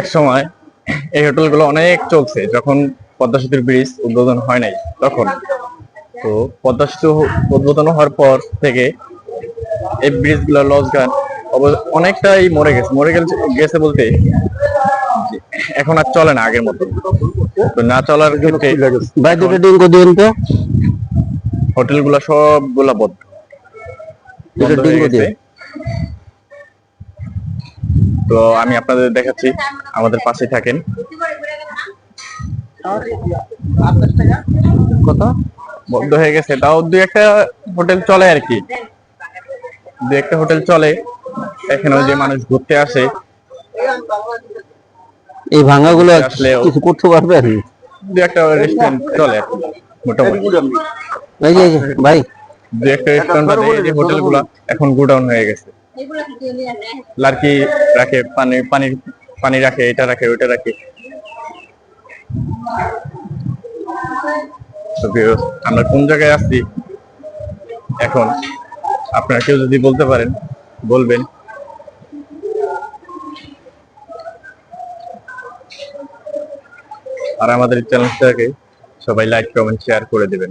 এক সময় এই হোটেলগুলো অনেক চলছে যখন পদ্মা সেতুর ব্রিজ উদ্বোধন হয় নাই তখন। তো পদ্মা সেতু উদ্বোধন হওয়ার পর থেকে এই ব্রিজগুলো লস গান অনেকটাই মরে গেছে। মরে গেছে গেছে বলতে এখন আর চলে না আগের মতো। তো না চলার ক্ষেত্রে তো। হোটেলগুলো সবগুলা বন্ধ দুটো বন্ধ হয়ে ডিঙ্কো গেছে। দিন তো আমি আপনাদের দেখাচ্ছি। আমাদের পাশে থাকেন। কত? বন্ধ হয়ে গেছে। তাও দু একটা হোটেল চলে আর কি। দু একটা হোটেল চলে। এখানে যে মানুষ ঘুরতে আসে। এই ভাঙাগুলো আসলেও- কিছু করতে পারবেন দু একটা রেস্টুরেন্ট চলে মোটামুটি। যে, ভাই। দু একটা রেস্টুরেন্ট বাদে এই হোটেলগুলো এখন গোডাউন হয়ে গেছে। লার্কি রাখে, পানি পানি পানি রাখে, এটা রাখে, ওইটা রাখে। আমরা কোন জায়গায় আছি? এখন আপনারা কেউ যদি বলতে পারেন, বলবেন। আর আমাদের চ্যানেলটাকে সবাই লাইক কমেন্ট শেয়ার করে দেবেন।